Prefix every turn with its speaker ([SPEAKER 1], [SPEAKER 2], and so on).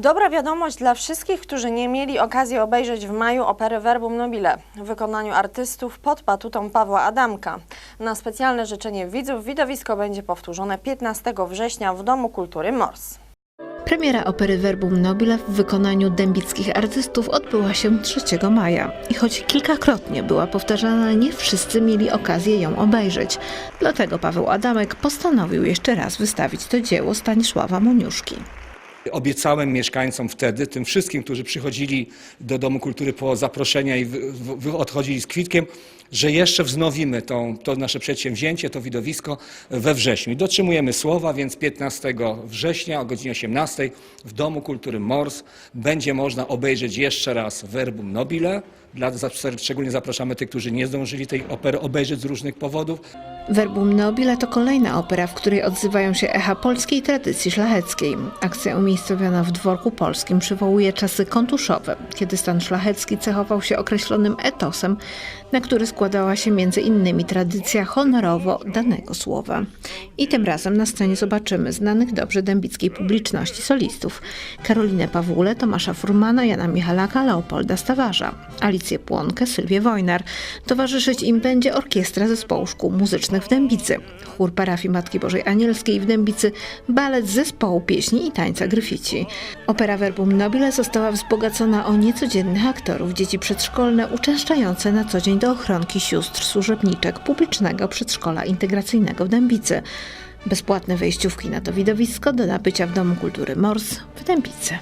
[SPEAKER 1] Dobra wiadomość dla wszystkich, którzy nie mieli okazji obejrzeć w maju opery Verbum Nobile w wykonaniu artystów pod patutą Pawła Adamka. Na specjalne życzenie widzów widowisko będzie powtórzone 15 września w Domu Kultury Mors.
[SPEAKER 2] Premiera opery Verbum Nobile w wykonaniu dębickich artystów odbyła się 3 maja i choć kilkakrotnie była powtarzana, nie wszyscy mieli okazję ją obejrzeć. Dlatego Paweł Adamek postanowił jeszcze raz wystawić to dzieło Stanisława Moniuszki.
[SPEAKER 3] Obiecałem mieszkańcom wtedy, tym wszystkim, którzy przychodzili do Domu Kultury po zaproszenia i odchodzili z kwitkiem, że jeszcze wznowimy tą, to nasze przedsięwzięcie, to widowisko we wrześniu. I dotrzymujemy słowa, więc 15 września o godzinie 18 w Domu Kultury Mors będzie można obejrzeć jeszcze raz Verbum Nobile. Dla, szczególnie zapraszamy tych, którzy nie zdążyli tej opery obejrzeć z różnych powodów.
[SPEAKER 2] Verbum Nobile to kolejna opera, w której odzywają się echa polskiej tradycji szlacheckiej. Akcja umiejscowiona w dworku polskim przywołuje czasy kontuszowe, kiedy stan szlachecki cechował się określonym etosem, na który składała się między innymi tradycja honorowo danego słowa. I tym razem na scenie zobaczymy znanych dobrze dębickiej publiczności solistów Karolinę Pawule, Tomasza Furmana, Jana Michalaka, Leopolda Stawarza, Płonkę, Sylwię Wojnar. Towarzyszyć im będzie orkiestra zespołu szkół muzycznych w Dębicy, chór parafii Matki Bożej Anielskiej w Dębicy, balet zespołu pieśni i tańca Gryfici. Opera Verbum Nobile została wzbogacona o niecodziennych aktorów, dzieci przedszkolne uczęszczające na co dzień do ochronki sióstr służebniczek publicznego przedszkola integracyjnego w Dębicy. Bezpłatne wejściówki na to widowisko do nabycia w Domu Kultury Mors w Dębicy.